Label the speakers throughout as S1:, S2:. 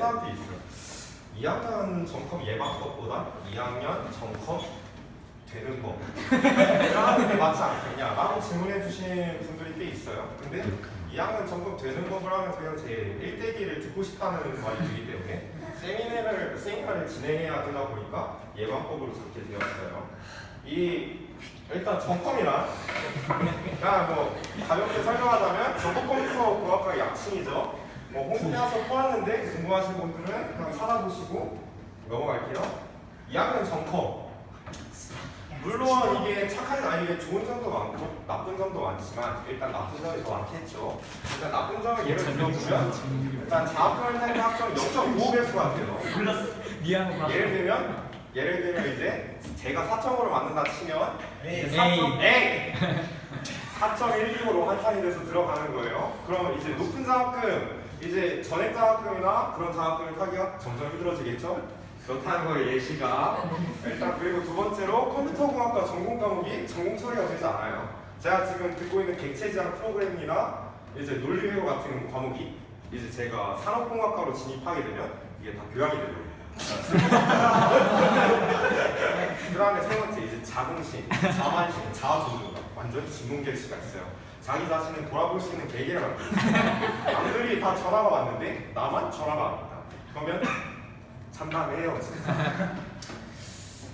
S1: 사람들이 있어요. 2학년 점검 예방법보다 2학년 점검 되는 법 하는 게 맞지 않겠냐 라고 질문해 주신 분들이 꽤 있어요. 근데 2학년 점검 되는 법을 하면서 그냥 제 1대기를 듣고 싶다는 말이 들기 때문에 세미나를, 세미나를 진행해야 되다 보니까 예방법으로 그렇게 되었어요. 이 일단 점검이란 그냥 뭐 가볍게 설명하자면 전국 컴퓨터 공학과 약칭이죠. 뭐 홈페이지에서 보았는데 궁금하신 분들은 그냥 찾아보시고 넘어갈게요. 2학년 점검. 물론 이게 착한 아니 이게 좋은 점도 많고 나쁜 점도 많지만 일단 나쁜 점이 더 많겠죠. 일단 나쁜 점을 예를 들어보면 일단 자학별 상대 학점 0.5배수가 돼요.
S2: 미안하다.
S1: 예를 들면 예를 들면 이제 제가 4점으로 맞는다 치면
S2: 에이.
S1: 4점 에이 4.12으로 환산이 돼서 들어가는 거예요. 그러면 이제 높은 장학금 이제 전액 장학금이나 그런 장학금을 타기가 점점 힘들어지겠죠. 그렇다는 걸 예시가 일단 그리고 두 번째로 컴퓨터공학과 전공 과목이 전공 처리가 되지 않아요. 제가 지금 듣고 있는 객체지향 프로그램이나 이제 논리회로 같은 과목이 이제 제가 산업공학과로 진입하게 되면 이게 다 교양이 되거든요. 그 다음에 세 번째 이제 자긍심, 자만심, 자아존중감 완전히 진공결시가 있어요. 자기 자신을 돌아볼 수 있는 계기를 만들어요. 남들이 다 전화가 왔는데 나만 전화가 안 왔다. 그러면 참담해요 진짜.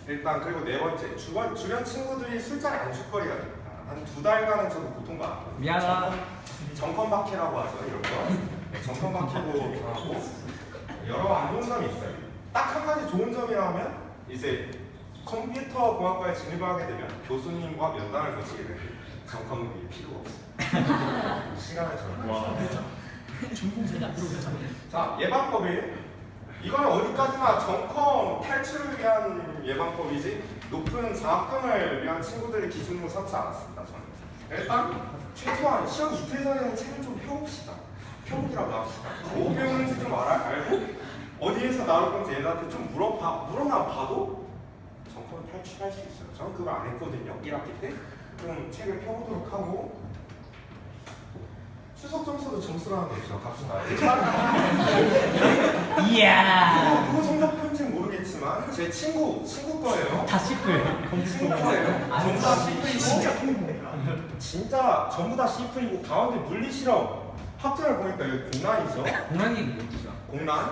S1: 일단 그리고 네 번째 주변 주변 친구들이 술자리 안주거리가 됩니다. 한 두 달간은 저도 고통받았거든요.
S2: 미안하다.
S1: 정권 박해라고 하죠 이런 거. 네, 정권 박해고 하고 여러 안 좋은 점이 있어요. 딱 한 가지 좋은 점이라면 이제 컴퓨터 공학과에 진입하게 되면 교수님과 면담을 거치게 됩니다. 정권이 필요가 없어요. 시간을 절약해서. 자 예방법이 이거는 어디까지나 정컴 탈출을 위한 예방법이지 높은 장학금을 위한 친구들의 기준으로 삼지 않았습니다 저는 일단 최소한 시험 이틀 전에는 책을 좀 펴봅시다 펴보기라도 합시다 뭐 배우는지 좀 알아, 알고 어디에서 나올 건지 애들한테 좀 물어봐 물어나 봐도 정컴을 탈출할 수 있어요 저는 그걸 안 했거든요 1학기 때 좀 책을 펴보도록 하고 추석 점수도 점수라는 게 있죠 갑시다
S2: 이야.
S1: 누구 성적 편지 모르겠지만 제 친구 친구 거예요.
S2: 다 씹을.
S1: 친구 거예요.
S2: 아,
S1: 전부 다 C풀이고 진짜 전부 다 C풀이고 가운데 물리 실험 학점을 보니까 여기 공란이죠.
S2: 공란이 뭐죠?
S1: 공란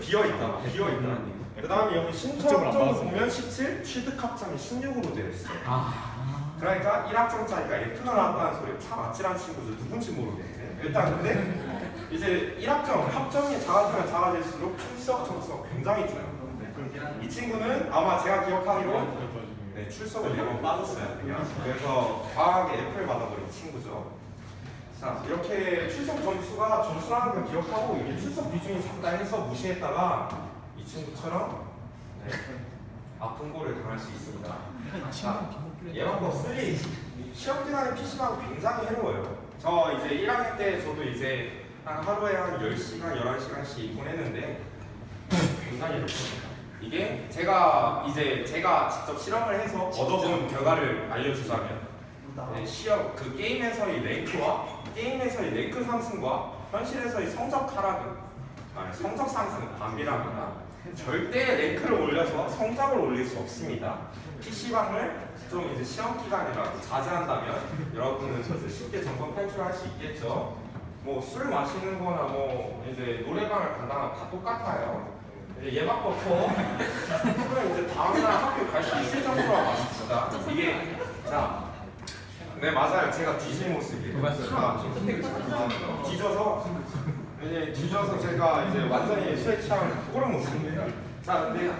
S1: 비어 있다. 비어 있다. 그 다음에 여기 신청 점 보면 17, 취득 학점이 16으로 되어 있어요.
S2: 아.
S1: 그러니까 1학점 차니까 F가 나왔다는 소리 참 아찔한 친구들 누군지 모르겠네. 일단 근데 이제 1학점 합점이 작아지면 작아질수록 출석 점수가 굉장히 좋아요. 이 친구는 아마 제가 기억하기로 네, 출석을 네번 빠졌어요. 그냥. 그래서 과학에 F를 받아버린 친구죠. 자 이렇게 출석 점수가 점수라는 걸 기억하고 이게 출석 비중이 작다 해서 무시했다가 이 친구처럼 네, 아픈 거를 당할 수 있습니다. 자, 예방법 3 시험 기간에 PC방 굉장히 해로워요. 저 이제 1학년 때 저도 이제 한 하루에 한 10시간, 11시간씩 보냈는데 굉장히 해롭습니다. 이게 제가 이제 제가 직접 실험을 해서 얻어본 결과를 알려주자면 네, 시험 그 게임에서의 랭크와 게임에서의 랭크 상승과 현실에서의 성적 하락은 아니, 성적 상승은 반비례합니다. 절대 랭크를 올려서 성적을 올릴 수 없습니다. PC방을 좀 이제 시험 기간이라도 자제한다면 여러분은 이제 쉽게 점검 탈출할 수 있겠죠. 뭐 술 마시는 거나 뭐 이제 노래방을 간다나 다 똑같아요. 이제 예방법 4 그러면 이제 다음날 학교 갈 수 있을 정도로 마십시다. 이게 자, 네 맞아요. 제가 뒤진 모습이에요. 좀 뒤져서 이제 뒤져서 제가 이제 완전히 술에 취한 그런 모습입니다. 자, 근데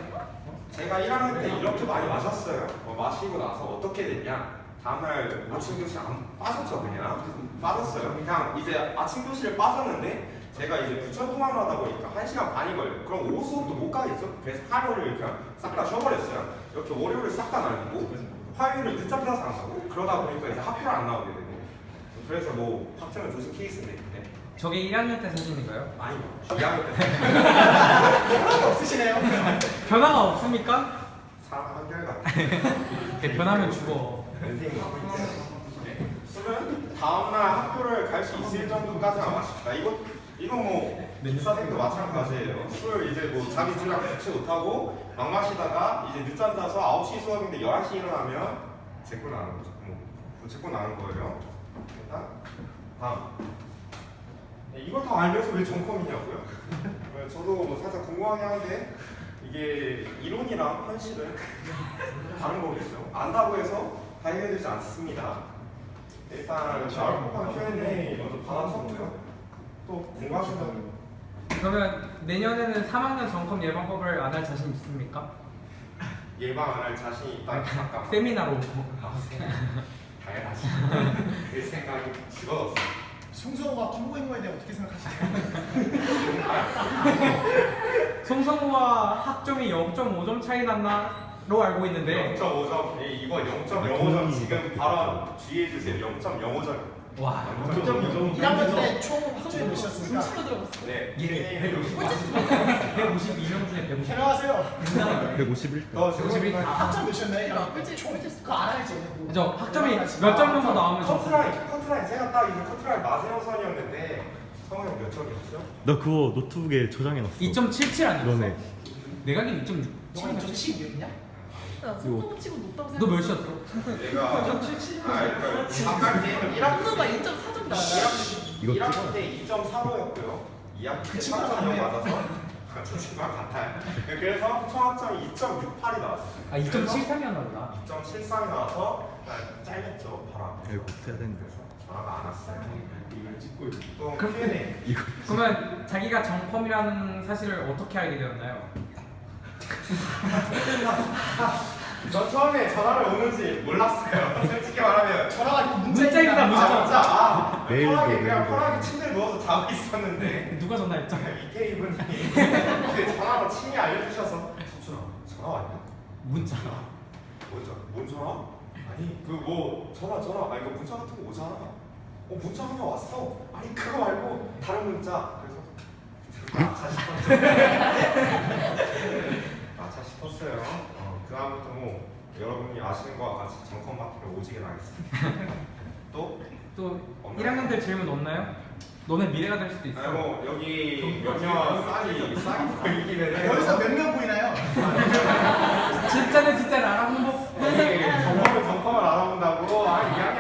S1: 제가 1학년 때 이렇게 많이 마셨어요. 어, 마시고 나서 어떻게 됐냐? 다음날 아침 교실 안 빠졌죠 그냥 빠졌어요. 그냥 이제 아침 교실에 빠졌는데 제가 이제 부천 통학을 하다 보니까 1 시간 반이 걸려. 요 그럼 오후 수업도 못 가겠죠? 그래서 하루를 그냥 싹 다 쉬어버렸어요. 이렇게 월요일을 싹 다 날리고 화요일을 늦잠 자서 안 가고 그러다 보니까 이제 학교를 안 나오게 되고 그래서 뭐 학점을 조심 케이스인데 네.
S2: 저게 1학년 때 사진인가요?
S1: 아니 2학년 때
S3: 없으시네요.
S2: 변화가 없습니까?
S1: 사람 한결같아.
S2: 변하면 죽어.
S1: 인생이 네. 술은 다음날 학교를 갈 수 있을 정도까지만 마십시다. 이거 이건 뭐 기사생도 마찬가지예요. 술 이제 뭐 자기 주량 주체 못하고 막 마시다가 이제 늦잠 자서 9시 수업인데 11시 일어나면 제거 나는 거죠. 뭐, 제거 나는 거예요. 일단 다음. 네, 이걸 다 알면서 왜 정컴이냐고요? 네, 저도 뭐 살짝 궁금하긴 한데 이게 이론이랑 현실은 다른 거겠죠. 안다고 해서 다 해결되지 않습니다. 일단 나올 법한 Q&A 먼저 받아쳤고요. 또 궁금하신 점
S2: 그러면 내년에는 3학년 정컴 예방법을 안 할 자신 있습니까?
S1: 예방 안 할 자신이 있다. 잠깐.
S2: 세미나로.
S1: 당연하지. 그 생각이 집어넣었어.
S3: 송성호와 김고인과에 대해 어떻게 생각하시나요?
S2: 송성우와 학점이 0.5점 차이 났나로 알고 있는데
S1: 0.5점. 이거 0.05점 지금 바로 주의해 주세요. 0.05점.
S2: 와
S1: 0.5점.
S3: 1학년 때총 학점이 몇이었습니까?
S4: 중치로 들어갔어.
S1: 네.
S2: 예.
S1: Q&A 로
S2: 152명 중에 150.
S3: 안녕하세요.
S5: 151점.
S1: 너
S2: 오십일.
S1: 지금
S3: 학점 몇이었나요?
S4: 야, 꿀집,
S3: 총
S4: 꿀집.
S3: 그거 알아야지. 뭐.
S2: 그죠 학점이 몇 점 정도 나오면 정
S1: 커트라인, 커트라인 제가 딱 이거 커트라인 마지노선이었는데 성우 형몇 점이었죠?
S5: 나 그거 노트북에 저장해놨어.
S2: 2.77 아니었어?
S5: 그러네.
S2: 내가 기 2.6.
S3: 너는 좀 치고였냐?
S4: 야, 손톱 치고 높다고 생각.
S2: 너 몇이었어?
S1: 내가 아, 그러니까 잠깐 게임을 1학기
S4: 손톱가 2.4점 나와.
S1: 1학기
S5: 이거
S1: 1학기 때 2.35였고요. 2학기 그때
S3: 친구랑
S1: 3.0
S3: 같네요.
S1: 맞아서 저 친구랑 같아요. 그래서 총합점이 2.68이 나왔어요.
S2: 아 2.73이었나 보다.
S1: 2.73이 나와서 잘렸죠 바로.
S5: 이거 써야 되는데.
S1: 그래서 전화가 안 왔어요. 이걸 찍고 또
S2: 그럼-
S1: Q&A.
S2: 그러면 자기가 정컴이라는 사실을 어떻게 알게 되었나요?
S1: 전 처음에 전화를 오는지 몰랐어요. 솔직히 말하면.
S3: 전화가 아니고
S2: 문자입니다,
S1: 아
S2: 문자.
S1: 진짜 아
S5: 메일도,
S1: 편하게 그냥
S5: 메일도.
S1: 편하게 침대에 누워서 자고 있었는데
S2: 누가 전화했죠?
S1: 이케 이분이 그 전화로 친히 알려주셔서 석준아 전화 왔냐?
S2: 문자.
S1: 뭐죠? 뭔 전화? 아니 그 뭐 전화 전화 아니 그 문자 같은 거 오잖아 어 문자 하나 왔어 아니 그거 말고 다른 문자 그래서 아차 싶었 않다 싶었어요. 어, 그다음부터 뭐 여러분이 아시는 것과 같이 잠깐 마트를 오지게 나겠습니다. 또?
S2: 또 1학년 때 질문 없나요? 너네 미래가 될 수도 있어.
S1: 아니 뭐 여기 몇년 쌀이 쌀이 보이긴 아, 해.
S3: 여기서 몇 명 보이나요?
S2: 진짜네 진짜 나랑 홍보. 여기 정보를 정보만 알아본다고 아 이게